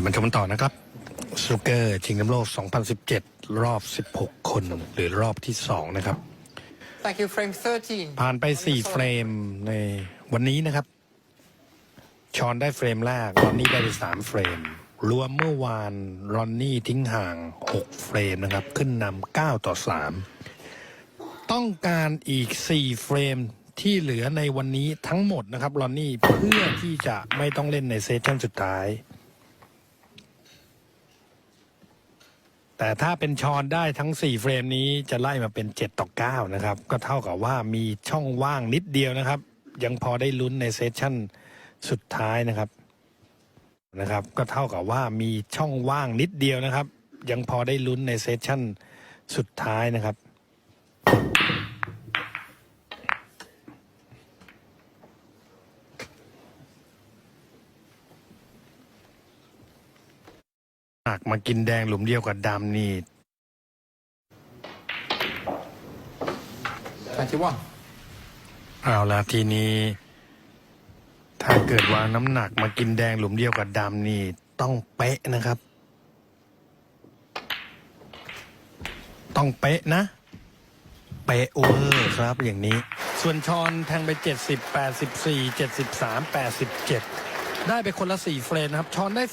ลับมาชมกันต่อนะครับซูเกอร์ชิงแชมป์โลก 2017 รอบ 16 คน หรือรอบที่ 2 นะครับ Thank you, frame 13. ผ่านไป 4 เฟรมในวันนี้นะครับ ชอนได้เฟรมแรกรอนนี่ได้ไป3เฟรม รวมเมื่อวานรอนนี่ทิ้งห่าง 6 เฟรมนะครับ ขึ้นนำ9ต่อ 3 ต้องการอีก 4 เฟรมที่เหลือในวันนี้ทั้งหมดนะครับรอนนี่เพื่อที่จะไม่ต้องเล่นในเซสชั่นสุดท้าย แต่ถ้าเป็นชอนได้ทั้ง 4 เฟรมนี้จะไล่มาเป็น 7 ต่อ 9 นะครับ ก็เท่ากับว่ามีช่องว่างนิดเดียวนะครับ ยังพอได้ลุ้นในเซสชั่นสุดท้ายนะครับนะครับ ก็เท่ากับว่ามีช่องว่างนิดเดียวนะครับ ยังพอได้ลุ้นในเซสชั่นสุดท้ายนะครับากมากินแดงหลุมเดียวกับดำนี่ 21. เอาละทีนี้ ถ้าเกิดวางน้ำหนักมากินแดงหลุมเดียวกับดำนี่ ต้องเป๊ะนะครับ ต้องเป๊ะนะ เป๊ะเวอร์ครับอย่างนี้ ส่วนชอนแทงไป 70 84 73 87 ได้ไปคนละ 4 เฟรมนะครับชอนได้